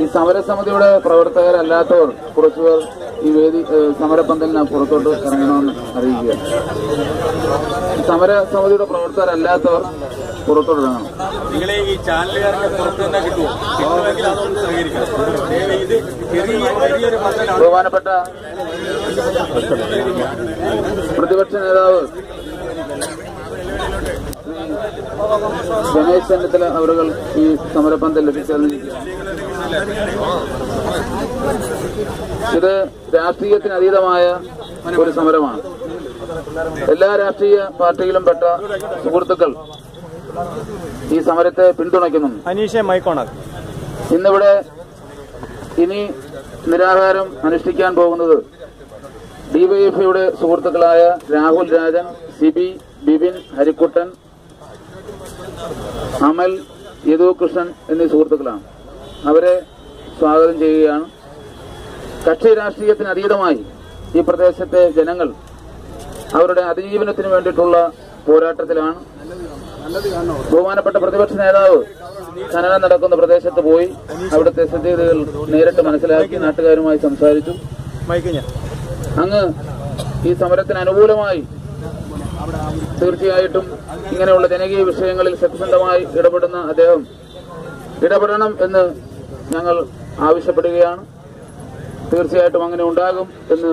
ഈ സമരസമിതിയുടെ പ്രവർത്തകരല്ലാത്തവർ കുറച്ചുപേർ ഈ വേദി സമരപന്തലിന് പുറത്തോട്ട് ഇറങ്ങണമെന്ന് അറിയിക്കുക. സമരസമിതിയുടെ പ്രവർത്തകരല്ലാത്തവർ പുറത്തോട്ട് ഇറങ്ങണം. നിങ്ങളെ ഈ പുറത്ത് തന്നെ കിട്ടുമോ ബഹുമാനപ്പെട്ട പ്രതിപക്ഷ നേതാവ് രമേശ് ചെന്നിത്തല അവരുകൾ ഈ സമരപന്തൽ ലഭിച്ചിരിക്കുന്നു ഇത് രാഷ്ട്രീയത്തിന് അതീതമായ ഒരു സമരമാണ്. എല്ലാ രാഷ്ട്രീയ പാർട്ടിയിലും പെട്ട സുഹൃത്തുക്കൾ ഈ സമരത്തെ പിന്തുണയ്ക്കുന്നുണ്ട്. അനീഷെ ഇന്നിവിടെ ഇനി നിരാഹാരം അനുഷ്ഠിക്കാൻ പോകുന്നത് ഡിവൈഎഫ്ഐയുടെ സുഹൃത്തുക്കളായ രാഹുൽ രാജൻ സിബി ബിബിൻ ഹരിക്കുട്ടൻ അമൽ യദുകൃഷ്ണൻ എന്നീ സുഹൃത്തുക്കളാണ്. അവരെ സ്വാഗതം ചെയ്യുകയാണ്. കക്ഷി രാഷ്ട്രീയത്തിന് അതീതമായി ഈ പ്രദേശത്തെ ജനങ്ങൾ അവരുടെ അതിജീവനത്തിന് വേണ്ടിയിട്ടുള്ള പോരാട്ടത്തിലാണ്. ബഹുമാനപ്പെട്ട പ്രതിപക്ഷ നേതാവ് ഖനനം നടക്കുന്ന പ്രദേശത്ത് പോയി അവിടുത്തെ സ്ഥിതിഗതികൾ നേരിട്ട് മനസ്സിലാക്കി നാട്ടുകാരുമായി സംസാരിച്ചു. അങ്ങ് ഈ സമരത്തിന് അനുകൂലമായി തീർച്ചയായിട്ടും ഇങ്ങനെയുള്ള ജനകീയ വിഷയങ്ങളിൽ സത്യസന്ധമായി ഇടപെടുന്ന അദ്ദേഹം ഇടപെടണം എന്ന് ഞങ്ങൾ ആവശ്യപ്പെടുകയാണ്. തീർച്ചയായിട്ടും അങ്ങനെ ഉണ്ടാകും എന്ന്